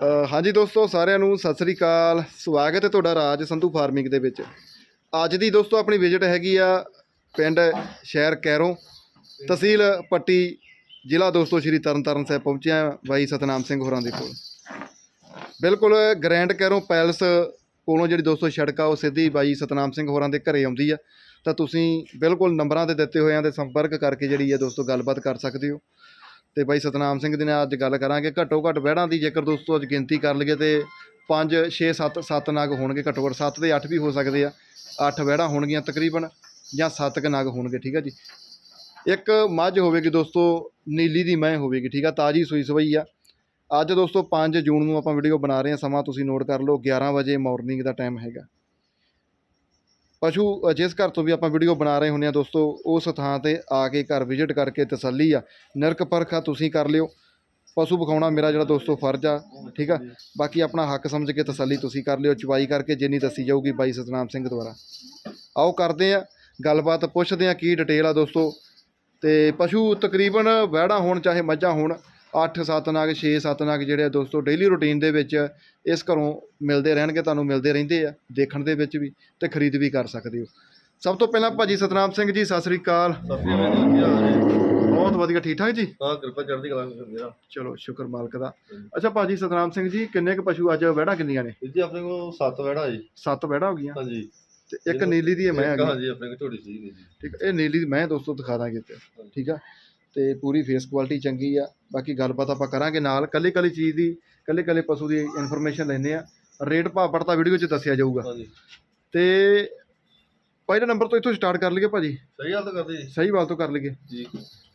ਹਾਂਜੀ ਦੋਸਤੋ, ਸਾਰਿਆਂ ਨੂੰ ਸਤਿ ਸ੍ਰੀ ਅਕਾਲ। ਸਵਾਗਤ ਹੈ ਤੁਹਾਡਾ ਰਾਜ ਸੰਧੂ ਫਾਰਮਿੰਗ ਦੇ ਵਿੱਚ। ਅੱਜ ਦੀ ਦੋਸਤੋ, ਆਪਣੀ ਵਿਜ਼ਿਟ ਹੈਗੀ ਆ ਪਿੰਡ ਸ਼ਹਿਰ ਕੈਰੋਂ, ਤਹਿਸੀਲ ਪੱਟੀ, ਜ਼ਿਲ੍ਹਾ ਦੋਸਤੋ, ਸ਼੍ਰੀ ਤਰਨਤਾਰਨ ਸਾਹਿਬ ਪਹੁੰਚਿਆ ਬਾਈ ਸਤਨਾਮ ਸਿੰਘ ਹੋਰਾਂ ਦੇ ਕੋਲ। ਬਿਲਕੁਲ ਗ੍ਰੈਂਡ ਕੈਰੋਂ ਪੈਲਸ ਕੋਲੋਂ ਜਿਹੜੀ ਦੋਸਤੋ ਸੜਕ ਆ, ਉਹ ਸਿੱਧੀ ਬਾਈ ਸਤਨਾਮ ਸਿੰਘ ਹੋਰਾਂ ਦੇ ਘਰੇ ਆਉਂਦੀ ਆ। ਤਾਂ ਤੁਸੀਂ ਬਿਲਕੁਲ ਨੰਬਰਾਂ ਤੇ ਦਿੱਤੇ ਹੋਇਆਂ ਦੇ ਸੰਪਰਕ ਕਰਕੇ ਜਿਹੜੀ ਹੈ ਦੋਸਤੋ, ਗੱਲਬਾਤ ਕਰ ਸਕਦੇ ਹੋ। ਤੇ ਬਾਈ ਸਤਨਾਮ ਸਿੰਘ ਦੇ ਨਾਲ ਅੱਜ ਗੱਲ ਕਰਾਂਗੇ। ਘੱਟੋ ਘੱਟ ਵਹਿੜਾਂ ਦੀ ਜੇਕਰ ਦੋਸਤੋ ਅੱਜ ਗਿਣਤੀ ਕਰ ਲਈਏ ਤੇ 5 6 7 7 ਨਗ ਹੋਣਗੇ। ਘੱਟੋ ਘੱਟ 7 ਦੇ 8 ਵੀ ਹੋ ਸਕਦੇ ਆ। 8 ਵਹਿੜਾਂ ਹੋਣਗੀਆਂ ਤਕਰੀਬਨ ਜਾਂ 7 ਕ ਨਗ ਹੋਣਗੇ, ਠੀਕ ਆ ਜੀ। ਇੱਕ ਮੱਝ ਹੋਵੇਗੀ ਦੋਸਤੋ, ਨੀਲੀ ਦੀ ਮੈਂ ਹੋਵੇਗੀ, ਠੀਕ ਆ, ਤਾਜੀ ਸੂਈ ਸਵਈ ਆ। ਅੱਜ ਦੋਸਤੋ 5 ਜੂਨ ਨੂੰ ਆਪਾਂ ਵੀਡੀਓ ਬਣਾ ਰਹੇ ਹਾਂ। ਸਮਾਂ ਤੁਸੀਂ ਨੋਟ ਕਰ ਲਓ 11 ਵਜੇ ਮਾਰਨਿੰਗ ਦਾ ਟਾਈਮ ਹੈਗਾ। ਪਸ਼ੂ ਜਿਸ ਘਰ ਤੋਂ ਵੀ ਆਪਾਂ ਵੀਡੀਓ ਬਣਾ ਰਹੇ ਹੁੰਦੇ ਆ ਦੋਸਤੋ, ਉਸ ਥਾਂ ਤੇ ਆ ਕੇ ਘਰ ਵਿਜ਼ਿਟ ਕਰਕੇ ਤਸੱਲੀ ਆ। ਨਿਰਕ ਪਰਖ ਆ ਤੁਸੀਂ ਕਰ ਲਿਓ। ਪਸ਼ੂ ਵਿਖਾਉਣਾ ਮੇਰਾ ਜਿਹੜਾ ਦੋਸਤੋ ਫਰਜ਼ ਆ, ਠੀਕ ਆ? ਬਾਕੀ ਆਪਣਾ ਹੱਕ ਸਮਝ ਕੇ ਤਸੱਲੀ ਤੁਸੀਂ ਕਰ ਲਿਓ ਚਵਾਈ ਕਰਕੇ ਜਿੰਨੀ ਦੱਸੀ ਜਾਊਗੀ ਬਾਈ ਸਤਨਾਮ ਸਿੰਘ ਦੁਆਰਾ। ਆਓ ਕਰਦੇ ਆ ਗੱਲਬਾਤ ਪੁੱਛਦੇ ਆ ਕੀ ਡਿਟੇਲ ਆ ਦੋਸਤੋ। ਤੇ ਪਸ਼ੂ ਤਕਰੀਬਨ ਵਹਿੜਾ ਹੋਣ ਚਾਹੇ ਮੱਝਾਂ ਹੋਣ 8 7 ਨਗ 6 7 ਨਗ ਜਿਹੜੇ ਆ ਦੋਸਤੋ ਡੇਲੀ ਰੁਟੀਨ ਦੇ ਵਿੱਚ ਇਸ ਘਰੋਂ ਮਿਲਦੇ ਰਹਿਣਗੇ ਤੁਹਾਨੂੰ ਮਿਲਦੇ ਰਹਿੰਦੇ ਆ ਦੇਖਣ ਦੇ ਵਿੱਚ ਵੀ ਤੇ ਖਰੀਦ ਵੀ ਕਰ ਸਕਦੇ ਹੋ। ਸਭ ਤੋਂ ਪਹਿਲਾਂ ਭਾਜੀ ਸਤਨਾਮ ਸਿੰਘ ਜੀ ਸਤਿ ਸ੍ਰੀ ਅਕਾਲ। ਸਤਿ ਸ਼੍ਰੀ ਅਕਾਲ ਜੀ ਕੀ ਹਾਲ ਹੈ? ਬਹੁਤ ਵਧੀਆ ਠੀਕ ਠਾਕ ਜੀ? ਹਾਂ ਕਿਰਪਾ ਚੜ੍ਹਦੀ ਕਲਾ ਮੇਰਾ। ਚਲੋ ਸ਼ੁਕਰ ਮਾਲਕ ਦਾ। ਅੱਛਾ ਭਾਜੀ ਸਤਨਾਮ ਸਿੰਘ ਜੀ ਕਿੰਨੇ ਕੁ ਪਸ਼ੂ ਅੱਜ ਵਹਿੜਾ ਕਿੰਨੀਆਂ ਨੇ? ਜੀ ਆਪਣੇ ਕੋਲ ਸੱਤ ਵੜਾ ਜੀ। ਸੱਤ ਵਹਿੜਾ ਹੋ ਗਈਆਂ? ਹਾਂਜੀ। ਤੇ ਇੱਕ ਨੀਲੀ ਦੀ ਮੈਂ ਹਾਂਜੀ ਆਪਣੇ ਕੋਲ ਝੋੜੀ ਸੀ ਜੀ। ਠੀਕ ਇਹ ਨੀਲੀ ਦੀ ਮੈਂ ਦੋਸਤੋ ਦਿਖਾ ਦਾਂਗੇ ਤੇ ਠੀਕ ਆ? ਤੇ ਪੂਰੀ ਫੇਸ ਕੁਆਲਿਟੀ ਚੰਗੀ ਆ। ਬਾਕੀ ਗੱਲਬਾਤ ਆਪਾਂ ਕਰਾਂਗੇ ਨਾਲ। ਕੱਲੀ ਕੱਲੀ ਚੀਜ਼ ਦੀ ਕੱਲੇ ਕੱਲੇ ਪਸ਼ੂ ਦੀ ਇਨਫੋਰਮੇਸ਼ਨ ਲੈਂਦੇ ਆ। ਰੇਟ ਭਾਅ ਪੜਤਾ ਵੀਡੀਓ 'ਚ ਦੱਸਿਆ ਜਾਊਗਾ। ਹਾਂਜੀ। ਤੇ ਪਹਿਲੇ ਨੰਬਰ ਤੋਂ ਇੱਥੋਂ ਸਟਾਰਟ ਕਰ ਲਈਏ ਭਾਜੀ ਸਹੀ ਹਾਲ ਤਾਂ ਕਰਦੇ ਜੀ ਸਹੀ ਵਾਲ ਤੋਂ ਕਰ ਲਈਏ। ਜੀ।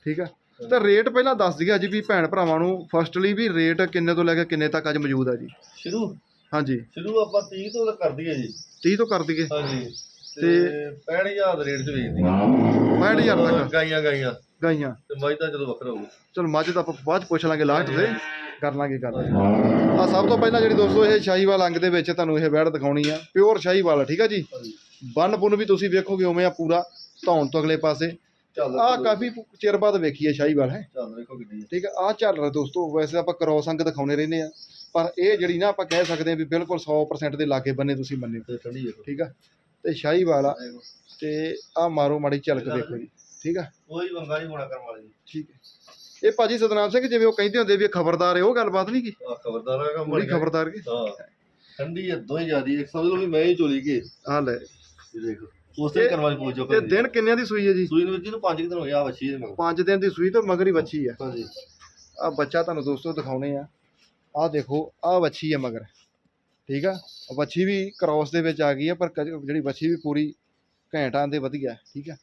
ਠੀਕ ਆ? ਤਾਂ ਰੇਟ ਪਹਿਲਾਂ ਦੱਸ ਦਈਏ ਅੱਜ ਵੀ ਭੈਣ ਭਰਾਵਾਂ ਨੂੰ ਫਸਟਲੀ ਵੀ ਰੇਟ ਕਿੰਨੇ ਤੋਂ ਲੈ ਕੇ ਕਿੰਨੇ ਤੱਕ ਅੱਜ ਮੌਜੂਦ ਆ ਜੀ? ਸ਼ੁਰੂ? ਹਾਂਜੀ। ਸ਼ੁਰੂ ਆਪਾਂ 30 ਤੋਂ ਕਰ ਦਈਏ ਜੀ। 30 ਤੋਂ ਕਰ ਦਈਏ। ਹਾਂਜੀ। ਤੇ 65000 ਦੇ ਰੇਟ 'ਚ ਵੇਚਦੀ 65000 ਤੱਕ। ਗਾਈਆਂ ਗਾਈਆਂ। ਗਾਈਆਂ। ਤੇ ਮੱਝ ਤਾਂ ਜਦੋਂ ਵੱਖਰਾ ਹੋਊ। ਚਲੋ ਮੱਝ ਤਾਂ ਆਪਾਂ ਬਾਅਦ 'ਚ ਪੁੱਛ ਲਾਂਗੇ ਲਾਸਟ ਤੇ ਕਰ ਲਾਂਗੇ ਗੱਲ। ਆ ਸਭ ਤੋਂ ਪਹਿਲਾਂ ਜਿਹੜੀ ਦੋਸਤੋ ਇਹ ਸ਼ਾਹੀਵਾਲ ਅੰਗ ਦੇ ਵਿੱਚ ਤੁਹਾਨੂੰ ਇਹ ਵੈੜ ਦਿਖਾਉਣੀ ਆ। ਪਿਓਰ ਸ਼ਾਹੀਵਾਲ ਆ, ਠੀਕ ਆ ਜੀ? ਬੰਨ ਪੁੰਨ ਵੀ ਤੁਸੀਂ ਵੇਖੋਗੇ ਉਵੇਂ ਆ ਪੂਰਾ ਧੌਣ ਤੋਂ ਅਗਲੇ ਪਾਸੇ। ਚੱਲ ਆ ਕਾਫੀ ਚਿਰ ਬਾਅਦ ਵੇਖੀ ਹੈ ਸ਼ਾਹੀਵਾਲ ਹੈ? ਚੱਲ ਦੇਖੋ ਕਿੰਨੀ ਠੀਕ ਆ ਆ ਚੱਲ ਰਿਹਾ ਦੋਸਤੋ ਵੈਸੇ ਆਪਾਂ ਕਰੋਸ ਅੰਗ ਦਿਖਾਉਣੇ ਰਹਿੰਦੇ ਆ। ਪਰ ਇਹ ਜਿਹੜੀ ਨਾ ਆਪਾਂ ਕਹਿ ਸਕਦੇ ਆ ਵੀ ਬਿਲਕੁਲ 100% ਦੇ ਲਾਗੇ ਬੰਨੇ ਤੁਸੀਂ ਮੰਨੇ। ਤੇ ਠੰਡੀ ਠੀਕ ਆ? ਤੇ ਸ਼ਾਹੀਵਾਲ ਆ ਤੇ ਆ ਮਾਰੋ ਮਾੜੀ ਝਲਕ ਦੇਖੋ ਜੀ। ਠੀਕ ਆ? ਕੋਈ ਬੰਗਾ ਨਹੀਂ ਹੋਣਾ ਕਰਨ ਵਾਲੀ ਜੀ ਠੀਕ ਹੈ। ਇਹ ਭਾਜੀ ਸਤਨਾਮ ਸਿੰਘ ਜਿਵੇਂ ਉਹ ਕਹਿੰਦੇ ਹੁੰਦੇ ਵੀ ਖਬਰਦਾਰ ਹੈ ਉਹ ਗੱਲਬਾਤ ਨਹੀਂ ਕੀ? ਆ ਖਬਰਦਾਰ ਆ ਕੰਮ ਪੂਰੀ ਖਬਰਦਾਰ ਕੀ? ਹਾਂ। ਠੰਡੀ ਇਦੋਂ ਹੀ ਜ਼ਿਆਦੀ ਇੱਕ ਸਮਝ ਲਓ ਵੀ ਮੈਂ ਹੀ ਚੋਲੀ ਕੇ। ਆ ਲੈ। ਇਹ ਦੇਖੋ। ਉਸੇ ਕਰਮ ਵਾਲੀ ਪੂਜੋ ਇਹ ਦਿਨ ਕਿੰਨਿਆਂ ਦੀ ਸੂਈ ਹੈ ਜੀ? ਸੂਈ ਨੂੰ ਵਿੱਚ ਨੂੰ 5 ਦਿਨ ਹੋ ਗਿਆ ਵੱਛੀ ਦੇ ਮਗਰ। 5 ਦਿਨ ਦੀ ਸੂਈ ਤੋਂ ਮਗਰ ਹੀ ਵੱਛੀ ਆ। ਹਾਂਜੀ। ਆ ਬੱਚਾ ਤੁਹਾਨੂੰ ਦੋਸਤੋ ਦਿਖਾਉਣੇ ਆ। ਆ ਦੇਖੋ ਆ ਵੱਛੀ ਆ ਮਗਰ। ਠੀਕ ਆ? ਵੱਛੀ ਵੀ ਕ੍ਰਾਸ ਦੇ ਵਿੱਚ ਆ ਗਈ ਆ ਪਰ ਜਿਹੜੀ ਵੱਛੀ ਵੀ ਪੂਰੀ ਘੈਂਟਾਂ ਦੇ ਵਧੀਆ ਠੀਕ ਆ?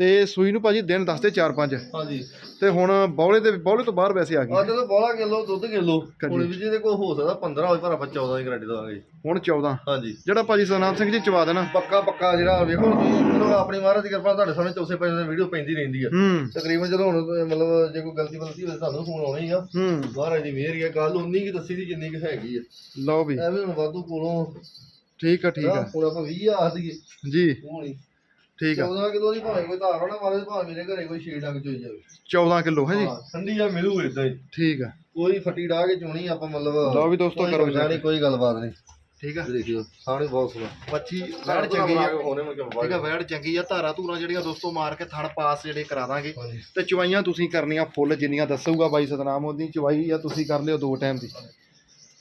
ਤੇ ਸੂਈ ਨੂੰ ਭਾਜੀ ਦਿਨ ਦੱਸਦੇ 4-5 ਹਾਂਜੀ। ਤੇ ਹੁਣ ਬੌਲੇ ਦੇ ਬੌਲੇ ਤੋਂ ਬਾਹਰ ਵੈਸੇ ਆ ਗਈ। ਅੱਜ ਤਾਂ ਬੋਲਾ ਕਿਲੋ ਦੁੱਧ ਕਿਲੋ। ਹੁਣ ਵੀ ਜਿਹਦੇ ਕੋਲ ਹੋ ਸਕਦਾ 15 ਹੋਵੇ ਪਰ ਆਪਾਂ 14 ਦੀ ਗਾਰੰਟੀ ਦਵਾਂਗੇ। ਜੀ। ਹੁਣ 14 ਹਾਂਜੀ। ਜਿਹੜਾ ਭਾਜੀ ਸਤਨਾਮ ਸਿੰਘ ਜੀ ਚਵਾ ਦੇਣਾ। ਪੱਕਾ ਪੱਕਾ ਜਿਹੜਾ ਵੇਖੋ ਤੁਸੀਂ ਆਪਣੀ ਮਹਾਰਾਜ ਦੀ ਕਿਰਪਾ ਤੁਹਾਡੇ ਸਾਹਮਣੇ ਚੌਥੇ ਪੰਜ ਦਿਨ ਵੀਡੀਓ ਪੈਂਦੀ ਰਹਿੰਦੀ ਆ। ਤਕਰੀਬਨ ਜਦੋਂ ਹੁਣ ਮਤਲਬ ਜੇ ਕੋਈ ਗਲਤੀ ਗਲਤੀ ਹੋਵੇ ਤੁਹਾਨੂੰ ਫੋਨ ਆਉਣਾ ਹੀ ਆ। ਮਹਾਰਾਜ ਦੀ ਮਿਹਰ ਹੀ ਆ। ਗੱਲ ਉਨੀ ਕੀ ਦੱਸੀ ਦੀ ਜਿੰਨੀ ਕੀ ਹੈਗੀ ਆ। ਲਓ ਵੀ। ਐਵੇਂ ਹੁਣ ਵਾਧੂ ਕੋਲੋਂ ਠੀਕ ਆ ਠੀਕ ਆ। ਹੁਣ ਆਪਾਂ 20 ਆ ਦਈਏ ਜੀ। ਹੋਣੀ। ਠੀਕ ਆ। 14 ਕਿਲੋ ਦੀ ਭਾਵੇਂ ਕੋਈ ਧਾਰ ਹੋਣਾ ਮਾਰੇ ਭਾਵੇਂ ਮੇਰੇ ਘਰੇ ਕੋਈ ਛੇ ਡੰਗ ਚੋਈ ਜਾਵੇ। 14 ਕਿਲੋ ਹੈ ਜੀ? ਹਾਂ, ਠੰਡੀ ਆ ਮਿਲੂ ਇਦਾਂ ਹੀ। ਠੀਕ ਆ। ਕੋਈ ਫੱਟੀ ਢਾ ਕੇ ਚੋਣੀ ਆਪਾਂ ਮਤਲਬ ਲਓ ਵੀ ਦੋਸਤੋ ਕੋਈ ਕਰੋ ਪੰਗਾ ਨਹੀਂ ਕੋਈ ਗੱਲਬਾਤ ਨਹੀਂ। ਠੀਕ ਆ। ਦੇਖਿਓ ਸਾਣੇ ਬਹੁਤ ਸੁਣਾ ਵੱਛੀ ਵੈੜ ਚੰਗੀ ਆ। ਠੀਕ ਆ ਵੈੜ ਚੰਗੀ ਆ। ਧਾਰਾ ਧੂਰਾ ਜਿਹੜੀਆਂ ਦੋਸਤੋ ਮਾਰ ਕੇ ਥਣ ਪਾਸ ਜਿਹੜੇ ਕਰਾ ਦਾਂਗੇ। ਹਾਂਜੀ। ਤੇ ਚਵਾਈਆਂ ਤੁਸੀਂ ਕਰਨੀਆਂ ਫੁੱਲ ਜਿੰਨੀਆਂ ਦੱਸੂਗਾ ਬਾਈ ਸਤਨਾਮ ਉਹਦੀ। ਚਵਾਈ ਆ ਤੁਸੀਂ ਕਰ ਲਿਓ ਦੋ ਟਾਈਮ ਦੀ।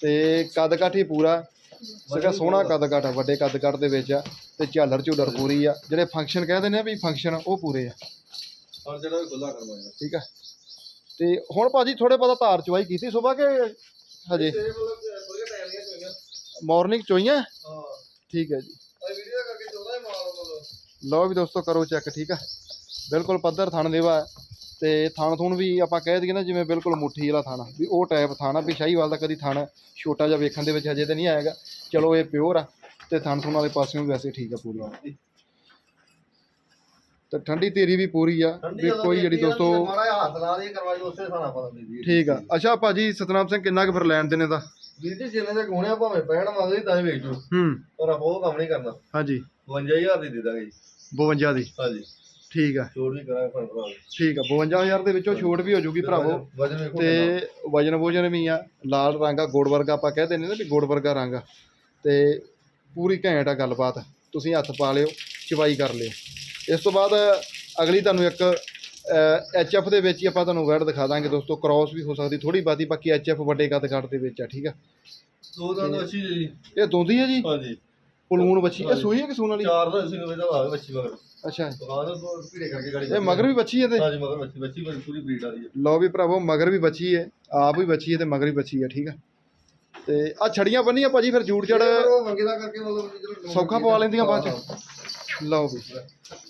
ਤੇ ਕੱਦ ਕਾਠ ਪੂਰਾ? ਸਗਾ ਸੋਹਣਾ ਕੱਦ ਕਾਠ ਆ ਵੱਡੇ ਕੱਦ ਕਾਠ ਦੇ ਵਿੱਚ ਆ ਤੇ ਝਾਲਰ ਝੂਲਰ ਪੂਰੀ ਆ। ਜਿਹੜੇ ਫੰਕਸ਼ਨ ਕਹਿ ਦਿੰਦੇ ਆ ਵੀ ਫੰਕਸ਼ਨ ਉਹ ਪੂਰੇ ਆ। ਹੁਣ ਜਿਹੜਾ ਖੁੱਲਾ ਕਰਵਾਇਆ ਠੀਕ ਆ। ਤੇ ਹੁਣ ਭਾਜੀ ਥੋੜੇ ਬਹੁਤਾ ਧਾਰ ਚਵਾਈ ਕੀਤੀ ਸੁਬਾ ਕਿ ਹਜੇ? ਤੇਰੇ ਮਾਰਨਿੰਗ ਚੋਈਆਂ। ਹਾਂ। ਠੀਕ ਹੈ ਜੀ। ਵੀਡੀਓ ਕਰਕੇ ਚੋਦਾ ਹੀ ਮਾਲ ਮਤਲਬ। ਲਓ ਵੀ ਦੋਸਤੋ ਕਰੋ ਚੈੱਕ ਠੀਕ ਆ? ਬਿਲਕੁਲ ਪੱਧਰ ਥਣ ਦੇਵਾ। ਤੇ ਥਣ ਥੁਣ ਵੀ ਆਪਾਂ ਕਹਿ ਦਈਏ ਨਾ ਜਿਵੇਂ ਬਿਲਕੁਲ ਮੁੱਠੀ ਵਾਲਾ ਥਾਣਾ ਵੀ ਉਹ ਟਾਈਪ ਥਾਣਾ ਵੀ ਸ਼ਾਹੀਵਾਲ ਦਾ ਕਦੀ ਥਣ ਛੋਟਾ ਜਿਹਾ ਵੇਖਣ ਦੇ ਵਿੱਚ ਹਜੇ ਤਾਂ ਨਹੀਂ ਆਏਗਾ। ਚਲੋ ਇਹ ਪਿਓਰ ਆ ਤੇ ਥਣ ਥੁਣ ਵਾਲੇ ਪਾਸਿਓਂ ਵੀ ਵੈਸੇ ਠੀਕ ਆ ਪੂਰੀ। ਤੇ ਠੰਡੀ ਤੇਰੀ ਵੀ ਪੂਰੀ ਆ ਵੀ ਕੋਈ ਜਿਹੜੀ ਦੋਸਤੋ ਮਾੜਾ ਜਿਹਾ ਹੱਥ ਲਾ ਦੇ ਕਰਵਾਈ ਉਸੇ ਹਿਸਾਬ ਪਤਾ ਦਿੰਦੀ ਠੀਕ ਆ। ਅੱਛਾ ਭਾਜੀ ਸਤਨਾਮ ਸਿੰਘ ਕਿੰਨਾ ਕੁ ਫਿਰ ਲੈਣ ਦੇਣੇ ਦਾ? ਵੀਰ ਜੀ ਜਿੰਨੇ ਦੇ ਕੋਣੇ ਭਾਵੇਂ ਪੈਣ ਮੰਗਦੇ ਤਾਂ ਹੀ ਵੇਚ ਜੂ ਹੂੰ। ਪਰ ਆਪਾਂ ਉਹ ਕੰਮ ਨਹੀਂ ਕਰਨਾ। ਹਾਂਜੀ। 52000 ਦੀ ਦੇ ਦਾਂਗੇ ਜੀ। 52 ਦੀ। ਹਾਂਜੀ। ਠੀਕ ਆ। ਛੋੜ ਵੀ ਕਰਾਂਗੇ ਭੈਣ ਭਰਾ ਠੀਕ ਆ 52000 ਦੇ ਵਿੱਚੋਂ ਛੋਟ ਵੀ ਹੋ ਜੂਗੀ ਭਰਾਵੋ। ਤੇ ਵਜਨ ਵੋਜਨ ਵੀ ਆ ਲਾਲ ਰੰਗ ਆ ਗੁੜ ਵਰਗਾ ਆਪਾਂ ਕਹਿ ਦਿੰਦੇ ਨੇ ਨਾ ਵੀ ਗੁੜ ਵਰਗਾ ਰੰਗ ਆ। ਤੇ ਪੂਰੀ ਘੈਂਟ ਆ ਗੱਲਬਾਤ। ਤੁਸੀਂ ਹੱਥ ਪਾ ਲਿਓ ਚਵਾਈ ਕਰ ਲਿਓ। ਇਸ ਤੋਂ ਬਾਅਦ ਅਗਲੀ ਤੁਹਾਨੂੰ ਇੱਕ ਐਚ ਐਫ ਦੇ ਵਿੱਚ ਹੀ ਆਪਾਂ ਤੁਹਾਨੂੰ ਵੈਡ ਦਿਖਾ ਦਾਂਗੇ ਦੋਸਤੋ। ਕ੍ਰਾਸ ਵੀ ਹੋ ਸਕਦੀ ਥੋੜੀ ਬਾਤੀ ਬਾਕੀ ਐਚ ਐਫ ਵੱਡੇ ਕੱਦ ਕੱਟ ਦੇ ਵਿੱਚ ਆ ਠੀਕ ਆ? ਦੋ ਦੰਦ ਵੱਛੀ ਜੀ। ਇਹ ਦੋਂਦੀ ਹੈ ਜੀ? ਹਾਂਜੀ। ਪਲੂਣ ਬੱਚੀ ਇਹ ਸੂਈ ਹੈ ਕਿ ਸੂਣ ਵਾਲੀ? ਚਾਰ ਦਾ ਨੂੰ ਵੇਦਾ ਆ ਵੱਛੀ ਮਗਰ। ਅੱਛਾ। ਤੋਂ ਭੀੜੇ ਕਰਕੇ ਗਾੜੀ ਇਹ ਮਗਰ ਵੀ ਬੱਚੀ ਹੈ ਤੇ? ਹਾਂਜੀ ਮਗਰ ਵੱਛੀ ਬੜੀ ਪੂਰੀ ਬਰੀਡ ਆ ਰਹੀ ਹੈ ਲਓ ਵੀ ਭਰਾਵੋ ਮਗਰ ਵੀ ਬੱਚੀ ਹੈ ਆਪ ਵੀ ਬੱਚੀ ਹੈ ਤੇ ਮਗਰ ਵੀ ਬੱਚੀ ਹੈ ਠੀਕ ਆ? ਤੇ ਆ ਛੜੀਆਂ ਬੰਨੀਆਂ ਭਾਜੀ ਫਿਰ ਜੂੜ ਜੜ। ਉਹ ਮੰਗੇ ਦਾ ਕਰਕੇ ਮਤਲਬ ਜਦੋਂ ਸੌਖਾ ਪਵਾ ਲੈਂਦੀਆਂ ਬਾਅਦ ਚ। ਲਓ ਵੀ।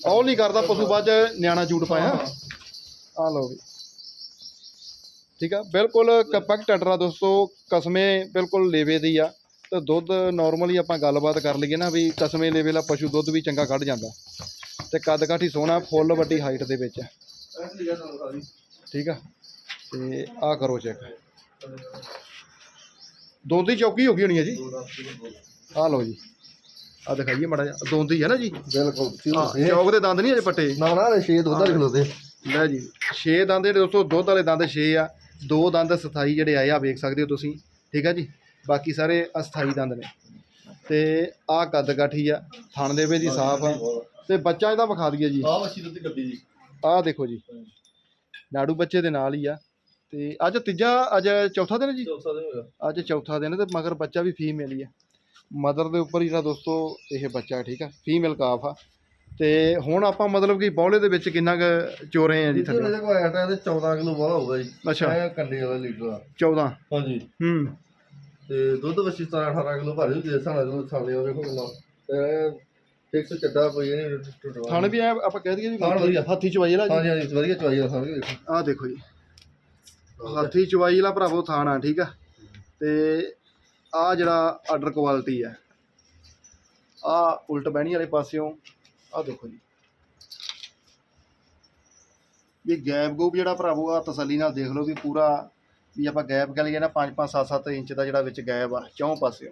ਉਹ ਨਹੀਂ ਕਰਦਾ ਪਸ਼ੂ ਬਾਅਦ ਚ ਨਿਆਣਾ ਜੂੜ ਪਾਇਆ। ਆ ਲਓ ਵੀ। ਠੀਕ ਆ ਬਿਲਕੁਲ ਕਪਕ ਟਟਰਾ ਦੋਸਤੋ ਕਸਮੇ ਬਿਲਕੁਲ ਲੇਵੇ ਦੀ ਆ। ਤੇ ਦੁੱਧ ਨਾਰਮਲੀ ਆਪਾਂ ਗੱਲਬਾਤ ਕਰ ਲਈਏ ਨਾ ਵੀ ਕਸਮੇ ਲੇਵੇ ਦਾ ਪਸ਼ੂ ਦੁੱਧ ਵੀ ਚੰਗਾ ਕੱਢ ਜਾਂਦਾ। ਤੇ ਕੱਦ ਕਾਠੀ ਸੋਹਣਾ ਫੁੱਲ ਵੱਡੀ ਹਾਈਟ ਦੇ ਵਿੱਚ। ਠੀਕ ਆ ਤੇ ਆ ਕਰੋ ਚੈੱਕ ਦੋਂਦੀ ਚੌਕੀ ਹੋ ਗਈ ਹੋਣੀ ਹੈ ਜੀ? ਦੋ। ਆ ਲਓ ਜੀ। ਆ ਦਿਖਾਈਏ ਮੜਾ ਜਿਹਾ। ਦੋਂਦੀ ਹੈ ਨਾ ਜੀ? ਬਿਲਕੁਲ ਹਾਂ। ਚੌਕ ਦੇ ਦੰਦ ਨਹੀਂ ਅਜੇ ਪੱਟੇ? ਨਾ ਨਾ ਇਹ ਛੇ ਦੁੱਧ ਵਾਲੇ ਖਲੋਤੇ। ਲੈ ਜੀ 6 ਦੰਦ ਜਿਹੜੇ ਦੋਸਤੋ ਦੁੱਧ ਵਾਲੇ ਦੰਦ 6 ਆ। ਦੋ ਦੰਦ ਸਥਾਈ ਜਿਹੜੇ ਆਏ ਆ ਵੇਖ ਸਕਦੇ ਹੋ ਤੁਸੀਂ। ਠੀਕ ਆ ਜੀ? ਬਾਕੀ ਸਾਰੇ ਅਸਥਾਈ ਦੰਦ ਨੇ। ਤੇ ਆ ਕੱਦ ਕਾਠੀ ਆ। ਥਣ ਦੇ ਵਿੱਚ ਦੀ ਸਾਫ਼ ਆ। ਤੇ ਬੱਚਾ ਇਹਦਾ ਵਿਖਾ ਦਈਏ ਜੀ। ਆ ਵੱਛੀ ਦੁੱਧ ਡੱਬੀ ਜੀ। ਆਹ ਦੇਖੋ ਜੀ। ਨਾੜੂ ਬੱਚੇ ਦੇ ਨਾਲ ਹੀ ਆ। ਤੇ ਅੱਜ ਤੀਜਾ ਅੱਜ ਚੌਥਾ ਦਿਨ ਜੀ? ਚੌਥਾ ਦਿਨ ਹੋਇਆ ਅੱਜ ਚੌਥਾ ਦਿਨ ਤੇ ਮਗਰ ਬੱਚਾ ਵੀ ਫੀਮੇਲ ਹੀ ਆ ਮਦਰ ਦੇ ਉੱਪਰ ਹੀ ਨਾ ਦੋਸਤੋ ਇਹ ਬੱਚਾ ਠੀਕ ਆ? ਫੀਮੇਲ ਕਾਫ ਆ। ਤੇ ਹੁਣ ਆਪਾਂ ਮਤਲਬ ਕਿ ਬੌਲੇ ਦੇ ਵਿੱਚ ਕਿੰਨਾ ਕੁ ਚੋਰੇ ਆ ਜੀ ਇਹਦੇ ਥੱਲੇ ਕੋਲ ਆਇਆ ਤਾਂ ਇਹਦੇ 14 ਕਿਲੋ ਵਾਲਾ ਹੋਊਗਾ ਜੀ। ਅੱਛਾ। ਇਹ ਕੰਡੇ ਵਾਲਾ ਲੀਟਰ ਆ। 14 ਹਾਂਜੀ। ਹੂੰ। ਤੇ ਦੁੱਧ ਵੱਛੀ 17 18 ਕਿਲੋ ਭਰ ਜੂ ਜੇ ਸਾਡਾ ਜਦੋਂ ਥਾਲੇ ਉਹ ਵੇਖੋ ਕਿੰਨਾ ਤੇ ਫਿਕਸ ਚੱਡਾ ਕੋਈ ਨਹੀਂ ਟੁੱਟਵਾ ਥਣ ਵੀ ਆਪਾਂ ਕਹਿ ਦਈਏ ਵੀ। ਹੱਥੀ ਚਵਾਈ ਲਾ ਜੀ। ਹਾਂਜੀ ਹਾਂਜੀ ਵਧੀਆ ਚਵਾਈ ਆ ਸਾਰੇ ਆਹ ਦੇਖੋ ਜੀ। ਹੱਥੀ ਚਵਾਈ ਵਾਲਾ ਭਰਾਵੋ ਥਾਣ ਠੀਕ ਆ? ਤੇ ਆ ਜਿਹੜਾ ਆਰਡਰ ਕੁਆਲਿਟੀ ਆ ਆ ਉਲਟ ਬਹਿਣੀ ਵਾਲੇ ਪਾਸਿਓਂ ਆ ਦੇਖੋ ਜੀ। ਇਹ ਗੈਪ ਗੂਪ ਜਿਹੜਾ ਭਰਾਵੋ ਆ ਤਸੱਲੀ ਨਾਲ ਦੇਖ ਲਓ ਵੀ ਪੂਰਾ ਵੀ ਆਪਾਂ ਗੈਪ ਕਹ ਲਈਏ ਨਾ 5 5 7 7 ਇੰਚ ਦਾ ਜਿਹੜਾ ਵਿੱਚ ਗੈਪ ਆ ਚੌਂ ਪਾਸਿਓਂ।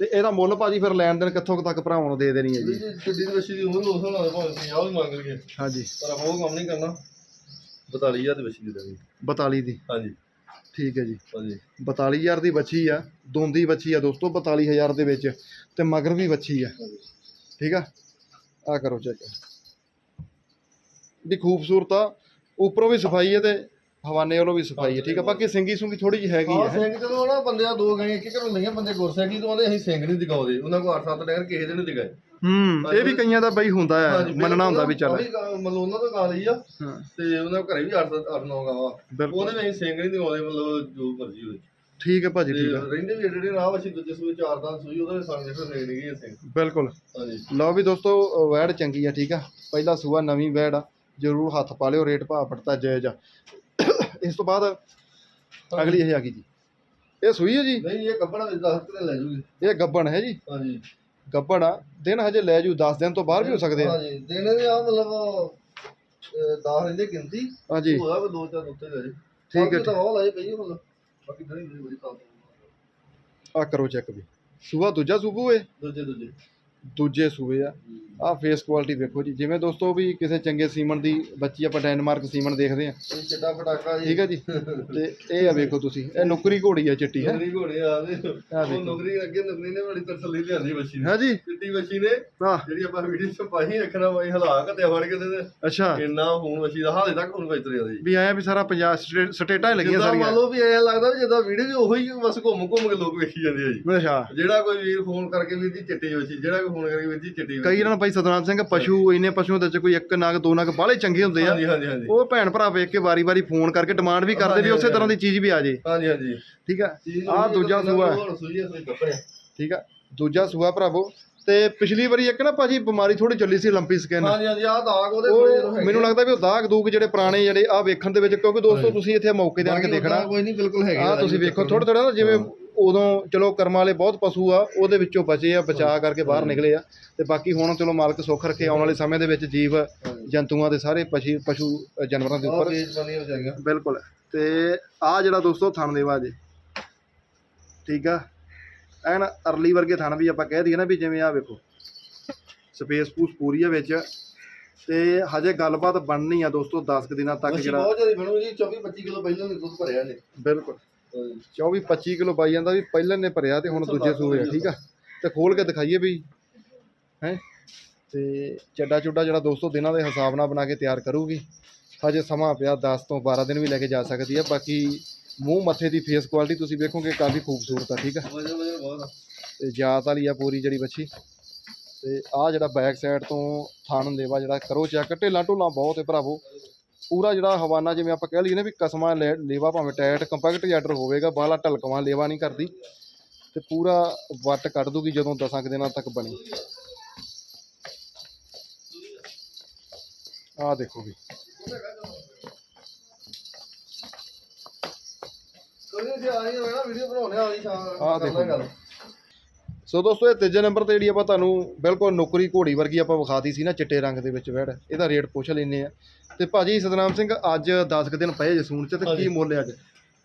ਤੇ ਇਹਦਾ ਮੁੱਲ ਭਾਜੀ ਫਿਰ ਲੈਣ ਦੇਣ ਕਿੱਥੋਂ ਤੱਕ ਭਰਾਵਾਂ ਨੂੰ ਦੇ ਦੇਣੀ ਹੈ ਜੀ। ਜੀ ਗੱਡੀ ਦੀ ਵੱਛੀ ਦੀ ਉਮਰ ਉਸ ਨਾਲ ਭਾਵੇਂ 50 ਵੀ ਮੰਗ ਲਈਏ। ਹਾਂਜੀ। ਪਰ ਆਪਾਂ ਉਹ ਕੰਮ ਨਹੀਂ ਕਰਨਾ। 42000 ਦੀ ਵੱਛੀ ਦੇ ਦਾਂਗੇ 42 ਦੀ। ਹਾਂਜੀ। ਠੀਕ ਹੈ ਜੀ। ਹਾਂਜੀ। 42000 ਦੀ ਬੱਚੀ ਆ ਦੋਂਦੀ ਬੱਚੀ ਆ ਦੋਸਤੋ 42000 ਦੇ ਵਿੱਚ ਤੇ ਮਗਰ ਵੀ ਬੱਚੀ ਆ। ਠੀਕ ਆ? ਆ ਕਰੋ ਚੈੱਕ ਦੀ ਖੂਬਸੂਰਤ ਆ ਉੱਪਰੋਂ ਵੀ ਸਫ਼ਾਈ ਹੈ ਤੇ ਹਵਾਨੇ ਵੱਲੋਂ ਵੀ ਸਫ਼ਾਈ ਹੈ ਠੀਕ ਆ ਬਾਕੀ ਸਿੰਗੀ ਸੁੰਗੀ ਥੋੜੀ ਜਿਹੀ ਹੈਗੀ ਹਾਂ ਹੈ ਸਿੰਘ ਚਲੋ ਨਾ ਬੰਦਿਆਂ ਦੋ ਗਏ ਇੱਕ ਘਰੋਂ ਲਈਆਂ ਬੰਦੇ ਗੁਰਸਿੱਖੀ ਤੋਂ ਆਉਂਦੇ ਅਸੀਂ ਸਿੰਘ ਨਹੀਂ ਦਿਖਾਉਂਦੇ। ਉਹਨਾਂ ਕੋਲ 8-7 ਡੰਗਰ ਕਿਸੇ ਦੇ ਨਹੀਂ ਦਿਖਾਏ। ਹੂੰ ਇਹ ਵੀ ਕਈਆਂ ਦਾ ਬਈ ਹੁੰਦਾ ਹੈ ਹਾਂਜੀ, ਮੰਨਣਾ ਹੁੰਦਾ ਵੀ ਉਹ ਚੱਲ। ਵੀ ਗਾ- ਮਤਲਬ ਉਹਨਾਂ ਤੋਂ ਗਾ ਲਈ ਆ ਹਾਂ। ਤੇ ਉਹਨਾਂ ਦੇ ਘਰੇ ਵੀ 8-9 ਗਾਵਾ ਬਿਲਕੁਲ। ਉਹਦੇ ਵਿੱਚ ਸਿੰਘ ਨਹੀਂ ਦਿਖਾਉਂਦੇ ਮਤਲਬ ਜੋ ਮਰਜ਼ੀ ਹੋਵੇ। ਠੀਕ ਹੈ ਭਾਜੀ ਠੀਕ ਆ। ਰਹਿੰਦੇ ਵੀ ਜਿਹੜੇ ਰਾਹ ਅਸੀਂ ਦੂਜੇ ਸੂਏ ਚਾਰ ਦਾ ਸੂਈ ਉਹਦੇ ਸੰਗ ਜਿਹੜੇ ਰੇਡ ਗਏ ਸਿੰਘ। ਬਿਲਕੁਲ। ਹਾਂਜੀ। ਲਓ ਵੀ ਦੋਸਤੋ ਵੈੜ ਚੰਗੀ ਆ ਠੀਕ ਆ। ਪਹਿਲਾ ਸੂਆ ਨਵੀਂ ਵੈੜ ਆ ਜ਼ਰੂਰ ਹੱਥ ਪਾ ਲਿਓ ਰੇਟ ਭਾਅ ਪੜਤਾ ਜਾਇਜ਼ ਆ। ਇਸ ਤੋਂ ਬਾਅਦ ਅਗਲੀ ਇਹ ਆ ਗਈ ਜੀ। ਇਹ ਸੂਈ ਹੈ ਜੀ? ਨਹੀਂ ਇਹ ਕੱਪੜਾ ਵਿੱਚ 10 ਕਿਲੇ ਲੈ ਜੂਗੀ। ਇਹ ਗੱਬਣ ਹੈ ਜੀ? ਹਾਂਜੀ। ਗੱਬਣ ਆ ਦਿਨ ਹਜੇ ਲੈ ਜੂ 10 ਦਿਨ ਤੋਂ ਬਾਹਰ ਵੀ ਹੋ ਸਕਦੇ ਆ। ਹਾਂਜੀ ਦਿਨ ਦੇ ਆ ਮਤਲਬ 10 ਰਹਿੰਦੇ ਗਿਣਤੀ। ਹਾਂਜੀ। ਹੋਇਆ ਕੋਈ ਦੋ ਚਾਰ ਉੱਤੇ ਲੈ ਜੇ। ਠੀਕ ਹੈ, ਤਾਂ ਪਈ ਬਾਕੀ ਨਹੀਂ ਬੜੀ ਕੰਮ ਆ। ਕਰੋ ਚੈੱਕ ਵੀ। ਸੂਆ ਦੂਜਾ ਸੂਬੂ ਏ। ਦੂਜੇ ਦੂਜੇ। ਦੂਜੇ ਸੂਏ ਆ। ਆ ਫੇਸ ਕੁਆਲਿਟੀ ਵੇਖੋ ਜੀ। ਜਿਵੇਂ ਦੋਸਤੋ ਵੀ ਕਿਸੇ ਚੰਗੇ ਸੀਮਨ ਦੀ ਬੱਚੀ ਆਪਾਂ ਡੈਨਮਾਰਕ ਸੀਮਨ ਦੇਖਦੇ ਆ। ਇਹ ਚਿੱਟਾ ਪਟਾਕਾ ਜੀ। ਠੀਕ ਹੈ ਜੀ? ਤੇ ਇਹ ਆ ਵੇਖੋ ਤੁਸੀਂ। ਇਹ ਨੁਕਰੀ ਘੋੜੀ ਆ ਚਿੱਟੀ ਹੈ? ਨੌਕਰੀ ਘੋੜੇ ਆ ਦੇ ਉਹ। ਨੌਕਰੀ ਅੱਗੇ ਨੌਕਰੀ ਨੇ ਬੜੀ ਤਸੱਲੀ ਲਿਆਂਦੀ ਬੱਚੀ ਨੇ। ਹੈ ਜੀ। ਚਿੱਟੀ ਬੱਚੀ ਨੇ ਜਿਹੜੀ ਆਪਾਂ ਵੀਡੀਓ ਚ ਪਾਈ ਰੱਖਣਾ ਬਾਈ ਹਲਾ ਕੇ ਤੇ ਫੜ ਕੇ ਤੇ। ਅੱਛਾ। ਇੰਨਾ ਫੋਨ ਬੱਚੀ ਦਾ ਹਾਲੇ ਤੱਕ ਵੇਚ ਰਿਹਾ ਜੀ। ਵੀ ਆਇਆ ਵੀ ਸਾਰਾ ਪੰਜਾਬ ਸਟੇ- ਸਟੇਟਾਂ ਹੀ ਲੱਗੀਆਂ ਜਿੱਦਾਂ ਸਾਰੀਆਂ। ਮੰਨ ਲਓ ਵੀ ਐ ਲੱਗਦਾ ਵੀ ਜਿੱਦਾਂ ਵੀਡੀਓ ਵੀ ਉਹੀ ਬਸ ਘੁੰਮ ਘੁੰਮ ਕੇ ਲੋਕ ਵੇਖੀ ਜਾਂਦੇ ਆ ਜੀ। ਅੱਛਾ। ਜਿਹੜਾ ਕੋਈ ਵੀਰ ਫੋਨ ਕਰਕੇ ਜੀ ਚਿੱਟੀ ਬੱਚੀ ਜਿਹੜਾ ਕੋਈ ਫੋਨ ਕਰਕੇ ਵੀਰ ਜੀ ਚਿੱਟੀ ਕਈ ਨਾਲ ਭਾਈ ਸਤਨਾਮ ਸਿੰਘ ਪਸ਼ੂ ਇੰਨੇ ਪਸ਼ੂਆਂ ਦੇ ਵਿੱਚ ਕੋਈ ਇੱਕ ਨਗ ਦੋ ਨਗ ਬਾਹਲੇ ਚੰਗੇ ਹੁੰਦੇ ਆ। ਹਾਂਜੀ ਹਾਂਜੀ ਹਾਂਜੀ। ਉਹ ਭੈਣ ਭਰਾ ਵੇਖ ਕੇ ਵਾਰੀ-ਵਾਰੀ ਫੋਨ ਕਰਕੇ ਡਿਮਾਂਡ ਵੀ ਕਰਦੇ ਵੀ ਉਸੇ ਤਰ੍ਹਾਂ ਦੀ ਚੀਜ਼ ਵੀ ਆ ਜੇ। ਹਾਂਜੀ ਹਾਂਜੀ। ਠੀਕ ਆ? ਆਹ ਦੂਜਾ ਸੂਆ। ਹੈ। ਠੀਕ ਆ? ਦੂਜਾ ਸੂਆ ਭਰਾਵੋ ਤੇ ਪਿਛਲੀ ਵਾਰੀ ਇੱਕ ਨਾ ਭਾਜੀ ਬਿਮਾਰੀ ਥੋੜੀ ਚੱਲੀ ਸੀ ਲੰਪੀ ਸਕਿਨ ਹਾਂਜੀ ਹਾਂਜੀ ਆਹ ਦਾਗ ਉਹਦੇ ਥੋੜੇ ਜਿਹੇ ਉਹ ਮੈਨੂੰ ਲੱਗਦਾ ਵੀ ਉਹ ਦਾਗ ਦੂਗ ਜਿਹੜੇ ਪੁਰਾਣੇ ਜਿਹੜੇ ਆ ਵੇਖਣ ਦੇ ਵਿੱਚ ਕਿਉਂਕਿ ਦੋਸਤੋ ਤੁਸੀਂ ਇੱਥੇ ਮੌਕੇ ਤੇ ਆ ਕੇ ਦੇਖਣਾ। ਕੋਈ ਨਹੀਂ ਬਿਲਕੁਲ ਹੈਗੇ ਆ ਤੁਸੀਂ ਵੇਖੋ ਥੋੜਾ ਥੋੜਾ ਨਾ ਜਿਵੇਂ ਉਦੋਂ ਚਲੋ ਕਰਮਾਂ ਵਾਲੇ ਬਹੁਤ ਪਸ਼ੂ ਆ ਉਹਦੇ ਵਿੱਚੋਂ ਬਚੇ ਆ ਬਚਾ ਕਰਕੇ ਬਾਹਰ ਨਿਕਲੇ ਆ। ਤੇ ਬਾਕੀ ਹੁਣ ਚਲੋ ਮਾਲਕ ਸੁੱਖ ਰੱਖੇ ਆਉਣ ਵਾਲੇ ਸਮੇਂ ਦੇ ਵਿੱਚ ਜੀਵ ਜੰਤੂਆਂ ਦੇ ਸਾਰੇ ਪਸ਼ੂ ਜਾਨਵਰਾਂ ਦੇ ਉੱਪਰ। ਬਿਲਕੁਲ। ਤੇ ਆ ਜਿਹੜਾ ਦੋਸਤੋ ਥਣ ਦੇਵਾ ਜੇ ਠੀਕ ਆ? ਐਨ ਅਰਲੀ ਵਰਗੇ ਥਣ ਵੀ ਆਪਾਂ ਕਹਿ ਦਈਏ ਨਾ ਵੀ ਜਿਵੇਂ ਆ ਵੇਖੋ। ਸਪੇਸ ਪੂਸ ਪੂਰੀ ਆ ਵਿੱਚ। ਤੇ ਹਜੇ ਗੱਲਬਾਤ ਬਣਨੀ ਆ ਦੋਸਤੋ 10 ਕੁ ਦਿਨਾਂ ਤੱਕ ਜਿਹੜਾ ਬਹੁਤ ਜ਼ਿਆਦਾ ਬਣੂ ਜੀ 24 25 ਕਿਲੋ ਪਹਿਲਾਂ ਵੀ ਦੁੱਧ ਭਰਿਆ ਨੇ ਬਿਲਕੁਲ। 24 25 ਕਿਲੋ ਬਾਈ ਜਾਂਦਾ ਵੀ ਪਹਿਲਾਂ ਨੇ ਭਰਿਆ ਤੇ ਹੁਣ ਦੂਜੇ ਸੂਏ ਆ ਠੀਕ ਆ? ਤੇ ਖੋਲ ਕੇ ਦਿਖਾਈਏ ਵੀ ਹੈ? ਤੇ ਚੱਡਾ ਚੁੱਡਾ ਜਿਹੜਾ ਦੋਸਤੋ ਦਿਨਾਂ ਦੇ ਹਿਸਾਬ ਨਾਲ ਬਣਾ ਕੇ ਤਿਆਰ ਕਰੂਗੀ। ਹਜੇ ਸਮਾਂ ਪਿਆ 10 ਤੋਂ 12 ਦਿਨ ਵੀ ਲੈ ਕੇ ਜਾ ਸਕਦੀ ਆ ਬਾਕੀ ਮੂੰਹ ਮੱਥੇ ਦੀ ਫੇਸ ਕੁਆਲਿਟੀ ਤੁਸੀਂ ਵੇਖੋਗੇ ਕਾਫੀ ਖੂਬਸੂਰਤ ਆ ਠੀਕ ਆ? ਤੇ ਜਾਤ ਵਾਲੀ ਆ ਪੂਰੀ ਜਿਹੜੀ ਬੱਚੀ ਤੇ ਆ ਜਿਹੜਾ ਬੈਕ ਸਾਈਡ ਤੋਂ ਥਣ ਲੇਵਾ ਜਿਹੜਾ ਕਰੋ ਚੈੱਕ ਢੇਲਾਂ ਢੋਲਾਂ ਬਹੁਤ ਹੈ ਭਰਾਵੋ। ਪੂਰਾ ਜਿਹੜਾ ਹਵਾਨਾ ਜਿਵੇਂ ਆਪਾਂ ਕਹਿ ਲਈਏ ਨਾ ਵੀ ਕਸਮਾ ਲੇਵਾ ਭਾਵੇਂ ਟਾਇਟ ਕੰਪੈਕਟ ਜੈਡਰ ਹੋਵੇਗਾ ਬਾਹਲਾ ਢਲਕਵਾਂ ਲੇਵਾ ਨਹੀਂ ਕਰਦੀ ਤੇ ਪੂਰਾ ਵੱਟ ਕੱਢ ਦੂਗੀ ਜਦੋਂ ਦਸਾਂ ਕੁ ਦਿਨਾਂ ਤੱਕ ਬਣੀ। ਆਹ ਦੇਖੋ ਵੀ। ਕੋਈ ਨਹੀਂ ਜੇ ਆਈ ਨਾ ਵੀਡੀਓ ਬਣਾਉਣੇ ਵਾਲੀ ਸ਼ਾਮ ਆਹ ਦੇਖੋ। ਸੋ ਦੋਸਤੋ ਇਹ ਤੀਜੇ ਨੰਬਰ ਤੇ ਜਿਹੜੀ ਆਪਾਂ ਤੁਹਾਨੂੰ ਬਿਲਕੁਲ ਨੌਕਰੀ ਘੋੜੀ ਵਰਗੀ ਆਪਾਂ ਵਿਖਾਤੀ ਸੀ ਨਾ ਚਿੱਟੇ ਰੰਗ ਦੇ ਵਿੱਚ ਵੈੜ ਇਹਦਾ ਰੇਟ ਪੁੱਛ ਲੈਨੇ ਆ। ਤੇ ਭਾਜੀ ਸਤਨਾਮ ਸਿੰਘ ਅੱਜ 10 ਕੁ ਦਿਨ ਪਏ ਜਸੂਨ ਚ ਤੇ ਕੀ। ਮੁੱਲ ਹੈ ਅੱਜ?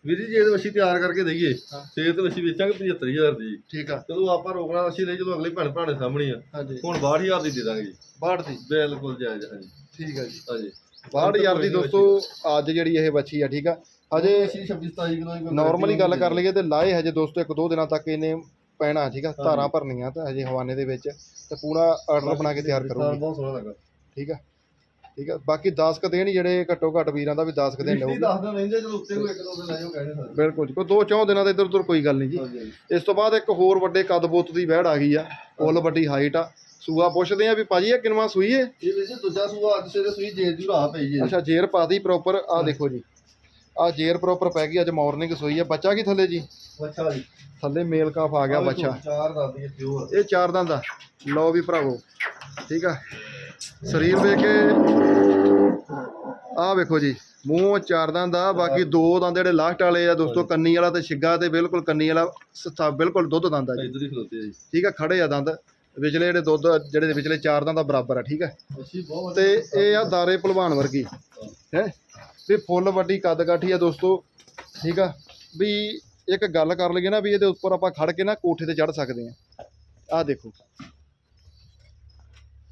ਵੀਰ ਜੀ ਜੇ ਵਸ਼ੀ ਤਿਆਰ ਕਰਕੇ ਦਈਏ। ਹਾਂ। ਫੇਰ ਤੇ ਵਸ਼ੀ ਵੇਚਾਂਗੇ 75000 ਦੀ। ਠੀਕ ਆ। ਚਲੋ ਆਪਾਂ ਰੋਕਣਾ ਵਸ਼ੀ ਲਈ ਚਲੋ ਅਗਲੇ ਭੈਣ ਭਰਾ ਦੇ ਸਾਹਮਣੇ ਹੀ ਆ ਹੁਣ 62000 ਦੀ ਦੇ ਦਾਂਗੇ ਜੀ। ਬਾੜ ਦੀ? ਬਿਲਕੁਲ ਜਾਇਜ਼ ਹਾਂਜੀ ਠੀਕ ਆ ਜੀ। ਹਾਂਜੀ। 62000 ਦੀ ਦੋਸਤੋ ਅੱਜ ਜਿਹੜੀ ਇਹ ਬੱਚੀ ਆ ਠੀਕ ਆ? ਹਜੇ ਵਸ਼ੀ 26 27 ਕਿਲੋ ਨਾਰਮਲੀ ਗੱਲ ਕਰ ਲਈਏ ਤੇ ਲਾਏ ਹਜੇ ਦੋਸਤੋ ਇੱਕ ਦੋ ਦਿਨਾਂ ਤੱਕ ਇਹਨੇ ਪੈਣਾ ਠੀਕ ਆ ਧਾਰਾਂ ਭਰਨੀਆਂ ਤਾਂ ਹਜੇ ਹਵਾਨੇ ਦੇ ਵਿੱਚ ਤੇ ਪੂਰਾ ਆਰਡਰ ਬਣਾ ਕੇ ਤਿਆਰ ਕਰੂਗੀ। ਬਹੁਤ ਸੋਹਣਾ ਲੱਗਾ। ਠੀਕ ਆ ਠੀਕ ਆ ਬਾਕੀ 10 ਕ ਦਿਨ ਜਿਹੜੇ ਘੱਟੋ ਘੱਟ ਵੀਰਾਂ ਦਾ ਵੀ 10 ਕ ਦਿਨ ਲਊਗੀ। ਦੱਸ ਦਿਨ ਰਹਿੰਦੇ ਚਲੋ ਉੱਤੇ ਕੋਈ ਇੱਕ ਦੋ ਦਿਨ ਲਾਇਓ ਕਹਿਣੇ ਸਾਰੇ ਬਿਲਕੁਲ ਜੀ ਕੋਈ ਦੋ ਚੌਂ ਦਿਨਾਂ ਦੇ ਇੱਧਰ ਉੱਧਰ ਕੋਈ ਗੱਲ ਨਹੀਂ ਜੀ। ਇਸ ਤੋਂ ਬਾਅਦ ਇੱਕ ਹੋਰ ਵੱਡੇ ਕੱਦ ਬੁੱਤ ਦੀ ਵਹਿੜ ਆ ਗਈ ਆ ਫੁੱਲ ਵੱਡੀ ਹਾਈਟ ਆ। ਸੂਆ ਪੁੱਛਦੇ ਆ ਵੀ ਭਾਜੀ ਇਹ ਕਿੰਨਵਾਂ ਸੂਈ ਏ? ਇਹ ਜੀ ਦੂਜਾ ਸੂਆ ਅੱਜ ਸਵੇਰੇ ਸੂਈ ਜੇਰ ਦੀ ਰਾਹ ਪਈ ਜੀ। ਅੱਛਾ ਜੇਰ ਪਾਦੀ ਪ੍ਰੋਪਰ ਆ ਦੇਖੋ ਜੀ। ਆ ਜੇਰ ਪ੍ਰੋਪਰ ਪੈ ਗਈ ਅੱਜ ਮਾਰਨਿੰਗ ਸੂਈ ਆ। ਬੱਚਾ ਕੀ ਥੱਲੇ ਜੀ? ਥੱਲੇ ਮੇਲ ਕਾਫ ਆ ਗਿਆ ਬੱਚਾ। ਚਾਰ ਇਹ ਚਾਰ ਦੰਦ ਆ। ਲਓ ਵੀ ਭਰਾਵੋ ਠੀਕ ਆ। ਸਰੀਰ ਵੇਖ ਕੇ ਆ ਵੇਖੋ ਜੀ ਮੂੰਹ ਚਾਰ ਦੰਦ ਆ ਬਾਕੀ ਦੋ ਦੰਦ ਜਿਹੜੇ ਲਾਸਟ ਵਾਲੇ ਆ ਦੋਸਤੋ ਕੰਨੀ ਵਾਲਾ ਤੇ ਛਿੱਗਾ ਤੇ ਬਿਲਕੁਲ ਕੰਨੀ ਵਾਲਾ ਬਿਲਕੁਲ ਦੁੱਧ ਦੰਦ ਆ ਜੀ। ਇਧਰ ਹੀ ਖਲੋਤੇ ਆ ਜੀ। ਠੀਕ ਆ ਖੜੇ ਆ ਦੰਦ। ਵਿਚਲੇ ਜਿਹੜੇ ਦੁੱਧ ਜਿਹੜੇ ਵਿਚਲੇ ਚਾਰ ਦੰਦ ਦਾ ਬਰਾਬਰ ਆ ਠੀਕ ਆ? ਬਹੁਤ ਤੇ ਇਹ ਆ ਦਾਰੇ ਭਲਵਾਨ ਵਰਗੀ ਹੈ? ਵੀ ਫੁੱਲ ਵੱਡੀ ਕੱਦ ਕਾਠੀ ਆ ਦੋਸਤੋ ਠੀਕ ਆ? ਵੀ ਇੱਕ ਗੱਲ ਕਰ ਲਈਏ ਨਾ ਵੀ ਇਹਦੇ ਉੱਪਰ ਆਪਾਂ ਖੜ ਕੇ ਨਾ ਕੋਠੇ ਤੇ ਚੜ ਸਕਦੇ ਆ। ਆਹ ਦੇਖੋ।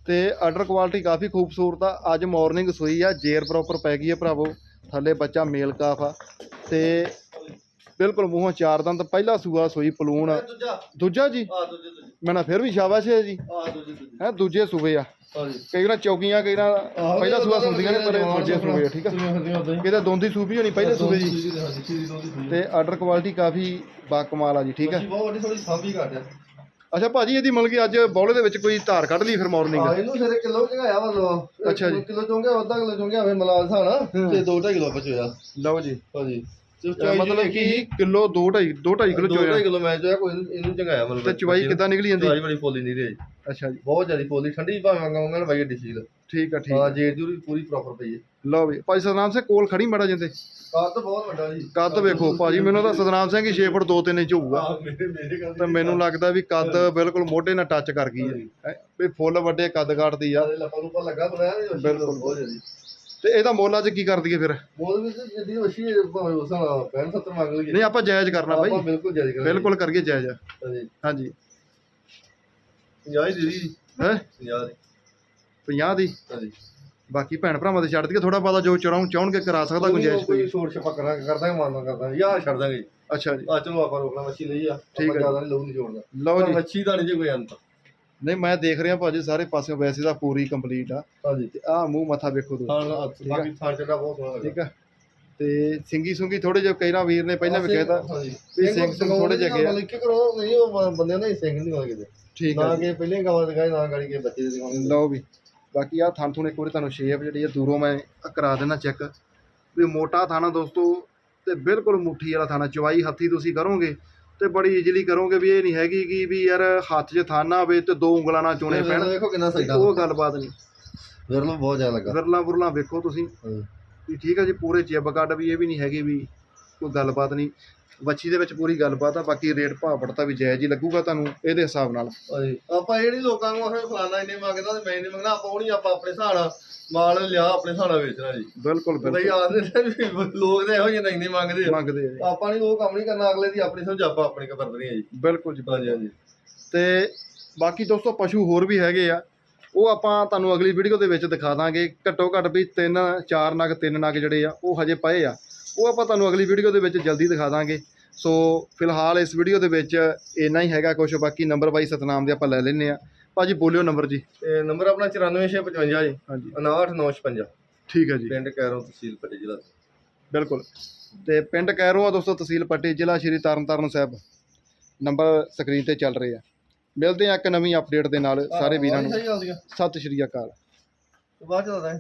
ਤੇ ਆਰਡਰ ਕੁਆਲਿਟੀ ਕਾਫੀ ਖੂਬਸੂਰਤ ਆ। ਅੱਜ ਮਾਰਨਿੰਗ ਸੂਈ ਆ ਜੇਰ ਪ੍ਰੋਪਰ ਪੈ ਗਈ ਹੈ ਭਰਾਵੋ। ਥੱਲੇ ਬੱਚਾ ਮੇਲ ਕਾਫ ਆ। ਤੇ ਬਿਲਕੁਲ ਮੂੰਹੋਂ ਚਾਰ ਦੰਦ ਪਹਿਲਾ ਸੂਆ ਸੂਈ ਪਲੂਣ। ਦੂਜਾ? ਦੂਜਾ ਜੀ? ਆ ਦੂਜੇ ਦੂਜੇ। ਮੈਂ ਨਾ ਫਿਰ ਵੀ ਸ਼ਾਬਾਸ਼ ਹੈ ਜੀ। ਆ ਦੂਜੇ ਦੂਜੇ। ਹੈ ਦੂਜੇ ਸੂਬੇ ਆ। ਹਾਂਜੀ ਕਈ ਵਾਰ ਚੌਕੀਆਂ ਕਈ ਵਾਰ ਪਹਿਲਾ ਸੂਆ ਸੁਣਦੀਆਂ ਨੇ ਪਰ ਇਹ ਦੂਜੇ ਸੂਬੇ ਆ ਠੀਕ ਆ? ਕਿਤੇ ਦੋਂਦੀ ਸੂਬੀ ਹੋਣੀ ਪਹਿਲੇ ਸੂਬੇ ਜੀ ਤੇ ਆਰਡਰ ਕੁਆਲਿਟੀ ਕਾਫੀ ਬਾ ਕਮਾਲ ਆ ਜੀ ਠੀਕ ਆ? ਬਹੁਤ ਵੱਡੀ ਥੋੜੀ ਸਾਂਭੀ ਘੱਟ ਆ। ਅੱਛਾ ਭਾਜੀ ਇਹਦੀ ਮਤਲਬ ਕਿ ਅੱਜ ਬੌਲੇ ਦੇ ਵਿੱਚ ਕੋਈ ਧਾਰ ਕੱਢ ਲਈ ਫਿਰ ਆ ਮਾਰਨਿੰਗ ਇਹਨੂੰ ਸਿਰੇ ਕਿਲੋ ਚਗਾਇਆ ਵਾ ਲੋ ਅੱਛਾ ਜੀ। ਕਿਲੋ ਚੋਂਗੇ ਅੱਧਾ ਕਿਲੋ ਚੋਂਗੇ ਹੋਵੇ ਮਲਾਲ ਸਾਣਾ ਤੇ 2.5 ਕਿਲੋ ਬਚਿਆ ਲਓ ਜੀ। ਹਾਂਜੀ। ਮਤਲਬ ਕਿ ਕਿਲੋ 2 2.5 2.5 ਕਿਲੋ 2.5 ਚੋਇਆ। ਕਿਲੋ ਮੈਂ ਚੋਇਆ ਕੋਈ ਇਹਨੂੰ ਚੰਗਾਇਆ ਮਤਲਬ ਤੇ ਚਵਾਈ ਕਿੱਦਾਂ ਨਿਕਲੀ ਜਾਂਦੀ? ਚਵਾਈ ਬੜੀ ਪੋਲੀ ਨਹੀਂ ਰਹੀ ਅੱਛਾ ਜੀ। ਬਹੁਤ ਜ਼ਿਆਦਾ ਪੋਲੀ ਠੰਡੀ ਭਾਵੇਂ ਮੰਗਾਉਂਗਾ ਨਾ ਬਾਈ ਏਡੀ ਸੀਲ। ਠੀਕ ਆ ਠੀਕ ਹਾਂ ਆ। ਜੇ ਦੀ ਪੂਰੀ ਪ੍ਰੋਪਰ ਪਈ ਹੈ। ਲਓ ਵੀ ਭਾਈ ਸਤਨਾਮ ਸਿੰਘ ਕੋਲ ਖੜੀ ਮੜਾ ਜਾਂਦੇ ਕੱਦ ਬਹੁਤ ਵੱਡਾ ਜੀ। ਕੱਦ ਵੇਖੋ ਭਾਜੀ ਮੈਨੂੰ ਤਾਂ ਸਤਨਾਮ ਸਿੰਘ ਹੀ 6 ਫੁੱਟ 2 3 ਇੰਚ ਹੋਊਗਾ। ਤੇ ਮੈਨੂੰ ਲੱਗਦਾ ਵੀ ਕੱਦ ਬਿਲਕੁਲ ਮੋਢੇ ਨਾਲ ਟੱਚ ਕਰ ਗਈ ਹੈ। ਵੀ ਫੁੱਲ ਵੱਡੇ ਕੱਦ ਕਾਟਦੀ ਆ। ਲੱਪਾ ਲੁਪਾ ਲੱਗਾ ਬਣਾਇਆ ਨਹੀਂ ਬਿਲਕੁਲ। ਬਹੁਤ ਜ਼ਿਆਦਾ। ਤੇ ਇਹਦਾ ਮੁੱਲ ਅੱਜ ਕੀ ਕਰ ਦਈਏ ਫਿਰ? ਮੋਦ ਵਿੱਚ ਜਿੱਦੀ ਵਸ਼ੀ ਭਾਵੇਂ ਉਸ ਨਾਲ 65 70 ਮੰਗ ਲਈਏ। ਨਹੀਂ ਆਪਾਂ ਜਾਇਜ਼ ਕਰਨਾ ਆਪਾਂ ਬਿਲਕੁਲ ਜਾਇਜ਼ ਕਰਾਂਗੇ। ਬਿਲਕੁਲ ਕਰੀਏ ਜਾਇਜ਼। ਹਾਂਜੀ। ਹਾਂਜੀ। 50 ਦੀ ਦੀ ਹੈ? 50 ਦੀ। 50 ਦੀ? ਹਾਂਜੀ। ਬਾਕੀ ਭੈਣ ਭਰਾਵਾਂ ਦੇ ਛੱਡ ਦਈਏ ਥੋੜਾ ਬਹੁਤਾ ਜੋ ਚੜਾਉਂ ਚਾਹਣਗੇ ਕਰਾ ਸਕਦਾ ਗੁੰਜਾਇਸ਼ ਕੋਈ ਕੋਈ। ਛੋਟ ਛਪਾ ਕਰਾਂ ਕਰਦਾ ਮਾਨਦਾ ਕਰਦਾ ਯਾਰ ਛੱਡ ਦਾਂਗੇ। ਅੱਛਾ ਜੀ। ਆ ਚਲੋ ਆਪਾਂ ਰੋਕਣਾ ਮੱਛੀ ਲਈ ਆ। ਠੀਕ ਆਪਾਂ ਹੈ। ਜ਼ਿਆਦਾ ਨਹੀਂ ਲਹੂ ਨਹੀਂ ਛੋੜਦਾ ਲਓ ਜੀ। ਮੱਛੀ ਦਾ ਨਹੀਂ ਜੇ ਕੋਈ ਅੰਤ। ਨਹੀਂ ਮੈਂ ਦੇਖ ਰਿਹਾ ਭਾਜੀ ਸਾਰੇ ਪਾਸਿਓਂ ਵੈਸੇ ਤਾਂ ਪੂਰੀ ਕੰਪਲੀਟ ਆ। ਹਾਂਜੀ। ਤੇ ਆਹ ਮੂੰਹ ਮੱਥਾ ਵੇਖੋ ਤੁਸੀਂ। ਥਾਣ ਬਾਕੀ ਥਾਣ ਚੱਡਾ ਬਹੁਤ ਸੋਹਣਾ ਠੀਕ ਆ? ਤੇ ਸਿੰਗੀ ਸੁੰਗੀ ਥੋੜੇ ਜਿਹਾ ਕਈ ਨਾ ਵੀਰ ਨੇ ਪਹਿਲਾਂ ਵੀ ਕਹਿਤਾ ਵੀ ਸਿੰਘ ਸਿੰਘ ਥੋੜੇ ਜਿਹੇ ਆ। ਮਤਲਬ ਕਿ ਕਰੋ ਨਹੀਂ ਉਹ ਬੰਦਿਆਂ ਨੇ ਸਿੰਘ ਨਹੀਂ ਹੋਏ ਕਿਤੇ। ਠੀਕ ਨਾ ਆ ਕਿ ਪਹਿਲੇ ਗਾਵਾਂ ਦਿਖਾਏ ਨਾ ਗਾੜੀ ਕੇ ਬੱਚੇ ਦੇ ਦਿਖਾਉਂਦੇ ਲਓ ਵੀ ਬਾਕੀ ਆ ਥਣ ਥੁਣ ਇੱਕ ਵਾਰੀ ਤੁਹਾਨੂੰ ਸ਼ੇਪ ਜਿਹੜੀ ਆ ਦੂਰੋਂ ਮੈਂ ਕਰਾ ਦੇਣਾ ਚੈੱਕ ਵੀ ਮੋਟਾ ਥਾਣਾ ਦੋਸਤੋ ਤੇ ਬਿਲਕੁਲ ਮੁੱਠੀ ਵਾਲਾ ਥਾਣਾ ਚਵਾਈ ਹੱਥੀ ਤੁਸੀਂ ਕਰੋਗੇ ਤੇ ਬੜੀ ਈਜ਼ੀਲੀ ਕਰੋਗੇ ਵੀ ਇਹ ਨਹੀਂ ਹੈਗੀ ਕਿ ਵੀ ਯਾਰ ਹੱਥ 'ਚ ਥਾਨਾ ਹੋਵੇ ਤੇ ਦੋ ਉਂਗਲਾਂ ਨਾਲ ਚੋਣੇ ਪੈਣ। ਦੇਖੋ ਕਿੰਨਾ ਸਹੀ ਉਹ ਗੱਲਬਾਤ ਨਹੀਂ। ਵਿਰਲ ਬਹੁਤ ਜ਼ਿਆਦਾ ਲੱਗਾ। ਵਿਰਲਾ ਬੁਰਲਾ ਵੇਖੋ ਤੁਸੀਂ। ਵੀ ਠੀਕ ਆ ਜੀ ਪੂਰੇ ਚਿੱਬ ਕੱਢ ਵੀ ਇਹ ਵੀ ਨਹੀਂ ਹੈਗੀ ਵੀ ਕੋਈ ਗੱਲਬਾਤ ਨਹੀਂ। ਵੱਛੀ ਦੇ ਵਿੱਚ ਪੂਰੀ ਗੱਲਬਾਤ ਆ ਬਾਕੀ ਰੇਟ ਭਾਅ ਪੜਤਾ ਵੀ ਜਾਇਜ਼ ਹੀ ਲੱਗੂਗਾ ਤੁਹਾਨੂੰ ਇਹਦੇ ਹਿਸਾਬ ਨਾਲ। ਆਪਾਂ ਨਹੀਂ ਲੋਕਾਂ ਨੂੰ ਆਖੇ ਫਲਾਣਾ ਇੰਨੇ ਮੰਗਦਾ ਤੇ ਮੈਂ ਇੰਨੇ ਮੰਗਣਾ ਆਪਾਂ ਉਹ ਨਹੀਂ ਆਪਾਂ ਆਪਣੇ ਹਿਸਾਬ ਨਾਲ ਮਾਲ ਲਿਆ ਆਪਣੇ ਹਿਸਾਬ ਨਾਲ ਵੇਚਣਾ ਜੀ। ਬਿਲਕੁਲ ਬਿਲਕੁਲ। ਆਖਦੇ ਨੇ ਵੀ ਲੋਕ ਤੇ ਇਹੋ ਜਿਹੇ ਮੰਗਦੇ ਆ ਮੰਗਦੇ। ਆ ਜੀ। ਆਪਾਂ ਨਹੀਂ ਉਹ ਕੰਮ ਨਹੀਂ ਕਰਨਾ ਅਗਲੇ ਦੀ ਆਪਣੀ ਸਮਝ ਆਪਾਂ ਆਪਣੀ ਕਰਦਣੀ ਹੈ ਜੀ। ਬਿਲਕੁਲ ਜੀ ਹਾਂਜੀ ਹਾਂਜੀ। ਤੇ ਬਾਕੀ ਦੋਸਤੋ ਪਸ਼ੂ ਹੋਰ ਵੀ ਹੈਗੇ ਆ। ਉਹ ਆਪਾਂ ਤੁਹਾਨੂੰ ਅਗਲੀ ਵੀਡੀਓ ਦੇ ਵਿੱਚ ਦਿਖਾ ਦਾਂਗੇ। ਘੱਟੋ ਘੱਟ ਵੀ ਤਿੰਨ ਚਾਰ ਨਗ ਤਿੰਨ ਨਗ ਜਿਹੜੇ ਆ ਉਹ ਹਜੇ ਪਏ ਆ। ਉਹ ਆਪਾਂ ਤੁਹਾਨੂੰ ਅਗਲੀ ਵੀਡੀਓ ਦੇ ਵਿੱਚ ਜਲਦੀ ਦਿਖਾ ਦਾਂਗੇ। ਸੋ ਫਿਲਹਾਲ ਇਸ ਵੀਡੀਓ ਦੇ ਵਿੱਚ ਇੰਨਾ ਹੀ ਹੈਗਾ ਕੁਝ ਬਾਕੀ ਨੰਬਰ ਬਾਈ ਸਤਨਾਮ ਦੇ ਆਪਾਂ ਲੈ ਲੈਨੇ ਆ ਭਾਜੀ ਬੋਲਿਓ ਨੰਬਰ ਜੀ। ਨੰਬਰ ਆਪਣਾ 94655 ਜੀ। ਹਾਂਜੀ। 59956 ਠੀਕ ਹੈ ਜੀ। ਪਿੰਡ ਕੈਰੋਂ ਤਹਿਸੀਲ ਪੱਟੀ ਜ਼ਿਲ੍ਹਾ। ਬਿਲਕੁਲ। ਤੇ ਪਿੰਡ ਕੈਰੋਂ ਆ ਦੋਸਤੋ ਤਹਿਸੀਲ ਪੱਟੀ ਜ਼ਿਲ੍ਹਾ ਸ਼੍ਰੀ ਤਰਨਤਾਰਨ ਸਾਹਿਬ। ਨੰਬਰ ਸਕਰੀਨ ਤੇ ਚੱਲ ਰਹੇ ਆ। ਮਿਲਦੇ ਆ ਇੱਕ ਨਵੀਂ ਅਪਡੇਟ ਦੇ ਨਾਲ ਸਾਰੇ ਵੀਰਾਂ ਨੂੰ। ਸਤਿ ਸ਼੍ਰੀ ਅਕਾਲ। ਬਾਅਦ ਚ ਦੱਸਦਾ